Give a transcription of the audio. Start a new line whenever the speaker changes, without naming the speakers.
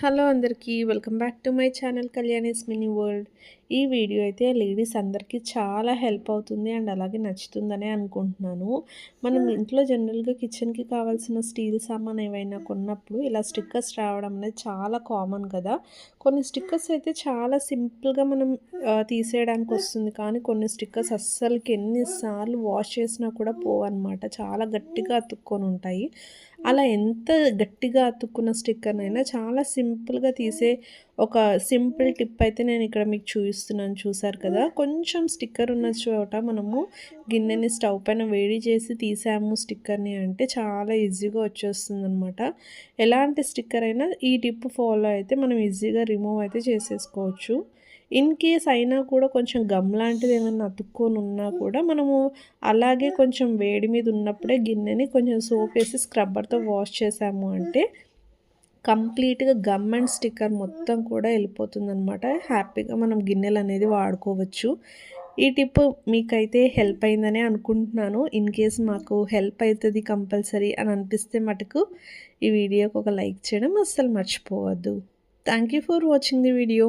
Hello అందరికీ welcome back to my channel Kalyani's mini world. ఈ video అయితే ladies అందరికీ చాలా హెల్ప్ అవుతుంది అండ్ అలాగే నచ్చుతుందనే అనుకుంటున్నాను. మనం ఇంట్లో జనరల్గా కిచెన్కి కావాల్సిన స్టీల్ సామాన్ ఏవైనా కొన్నప్పుడు ఇలా స్టిక్కర్స్ రావడం అనేది చాలా కామన్ కదా. కొన్ని స్టిక్కర్స్ అయితే చాలా సింపుల్గా మనం తీసేయడానికి వస్తుంది. కానీ కొన్ని స్టిక్కర్స్ అస్సలకి ఎన్నిసార్లు వాష్ చేసినా కూడా పోవన్నమాట. చాలా గట్టిగా అతుక్కొని ఉంటాయి. అలా ఎంత గట్టిగా అతుక్కున్న స్టిక్కర్నైనా చాలా సింపుల్గా తీసే ఒక సింపుల్ టిప్ అయితే నేను ఇక్కడ మీకు చూపిస్తున్నాను. చూసారు కదా? కొంచెం స్టిక్కర్ ఉన్న చోట మనము గిన్నెని స్టవ్ పైన వేడి చేసి తీసాము స్టిక్కర్ని అంటే చాలా ఈజీగా వచ్చేస్తుంది అనమాట ఎలాంటి స్టిక్కర్ అయినా ఈ టిప్ ఫాలో అయితే మనం ఈజీగా రిమూవ్ అయితే చేసేసుకోవచ్చు. ఇన్ కేస్ అయినా కూడా కొంచెం గమ్ లాంటిది ఏమైనా అతుక్కొని ఉన్నా కూడా మనము అలాగే కొంచెం వేడి మీద ఉన్నప్పుడే గిన్నెని కొంచెం సోప్ వేసి స్క్రబ్బర్తో వాష్ చేసాము అంటే కంప్లీట్గా గమ్ అండ్ స్టిక్కర్ మొత్తం కూడా వెళ్ళిపోతుంది అనమాట హ్యాపీగా మనం గిన్నెలు అనేది వాడుకోవచ్చు. ఈ టిప్ మీకైతే హెల్ప్ అయిందనే అనుకుంటున్నాను. ఇన్ కేస్ మాకు హెల్ప్ అవుతుంది కంపల్సరీ అని అనిపిస్తే మటుకు ఈ వీడియోకి ఒక లైక్ చేయడం అస్సలు మర్చిపోవద్దు. Thank you for watching the video.